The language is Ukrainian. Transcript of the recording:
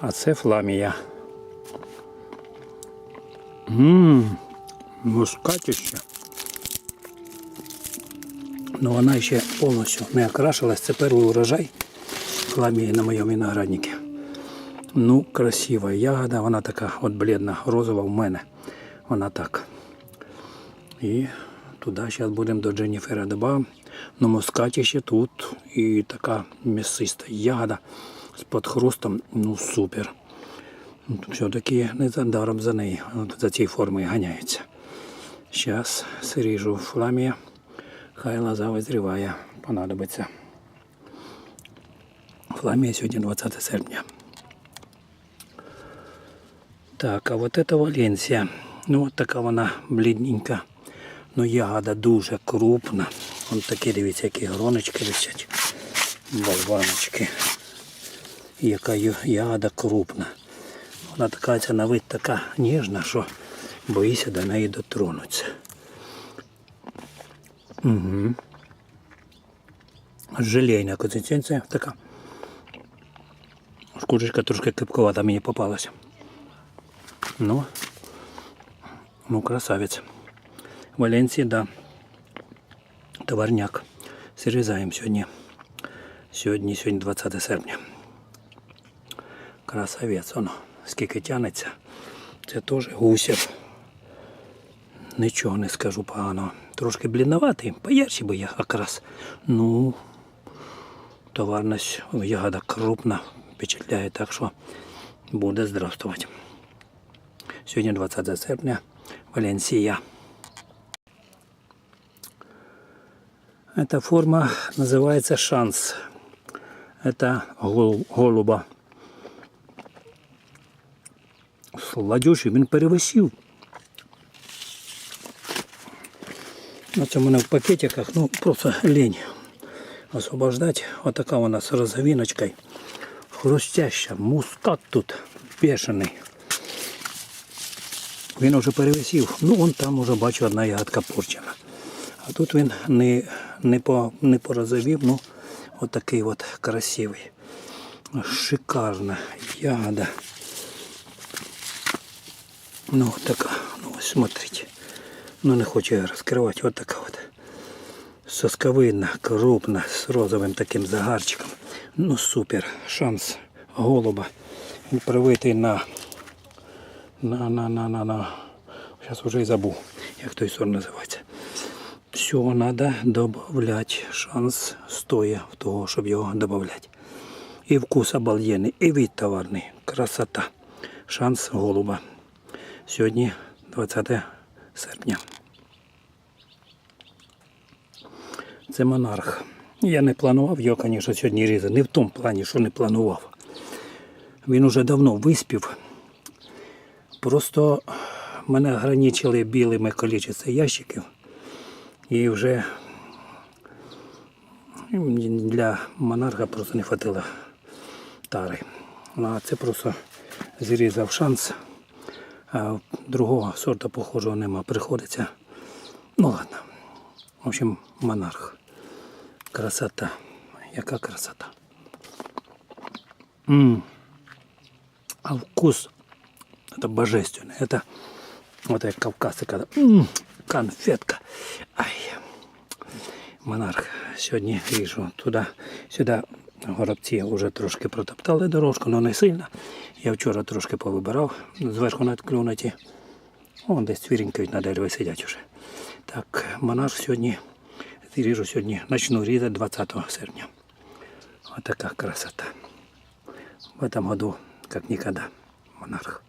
А це фламія. Ммм, мускатище. Ну вона ще повністю не окрашилась. Це перший урожай фламії на моєму винограднику. Ну, красива ягода, вона така от бледна, розова в мене. Вона так. І туди зараз будемо до Дженніфера додаємо. Ну, мускаті ще тут і така м'ясиста ягода з подхрустом, ну супер. Ну, Все-таки не за даром за неї, от за цією формою ганяється. Зараз сріжу фламія, хай лоза визріває, понадобиться. Фламія сьогодні 20 серпня. Так, а вот это Валенсія. Ну, от така вона блідненька. Ну, ягода дуже крупна. Вон такі, дивіться, які гроночки висять. Болваночки. Яка ягода крупна. Вона така ця на вид така ніжна, що боїся до неї дотронутися. Угу. Желейна консистенція така. Шкурочка трошки кипковата мені попалася. Ну, ну, красавець. Валенції, да. Товарняк. Срізаємо сьогодні. Сьогодні, сьогодні 20 серпня. Красавець, воно. Скільки тянеться. Це теж гусєв. Нічого не скажу поганого. Трошки блідноватий, поярче би я якраз. Ну, товарність ягода крупна, впечатляє, так що буде здравствувати. Сьогодні 20 серпня, Валенсія. Эта форма называется шанс. Это гол- голуба. Сладючий, він перевисів. На цьому мене в пакетиках, ну просто лень освобождать. Отака вона з розговіночкою. Хрустяща, мускат тут бешений. Він вже перевисів. Ну, вон там уже бачу одна ягодка порчена. А тут він не, не, по, не порозовів, ну отакий от красивий. Шикарна ягода. Ну, от така, ну смотрите. Ну не хочу я розкривати. От така от. Сосковидна, крупна, з розовим таким загарчиком. Ну супер. Шанс голуба. Привитий на на, на, на, на, на. Сейчас уже и забыл, як той сорт називається. Все, надо додавати. Шанс стоя в того, щоб його додавати. І вкус обалденний, і вид товарний. Красота. Шанс голуба. Сьогодні 20 серпня. Це монарх. Я не планував його, звісно, сьогодні різати. Не в тому плані, що не планував. Він уже давно виспів. Просто мене ограничили білими кількістю ящиків. І вже для монарха просто не хватило тари. А це просто зрізав шанс А другого сорту похожого нема. Приходиться. Ну ладно. В общем, монарх. Красота. Яка красота. М. А вкус это божественно. Это вот как кавказцы, когда м, конфетка. Ай. Монарх. Сьогодні ріжу туди, сюди горобці вже трошки протоптали дорожку, але не сильно. Я вчора трошки повибирав, зверху надклюнуті. Вон десь цвірінькають на дереві сидять уже. Так, монарх сьогодні ріжу сьогодні, начну різати 20 серпня. Отака красота. В этом году, как никогда, монарх.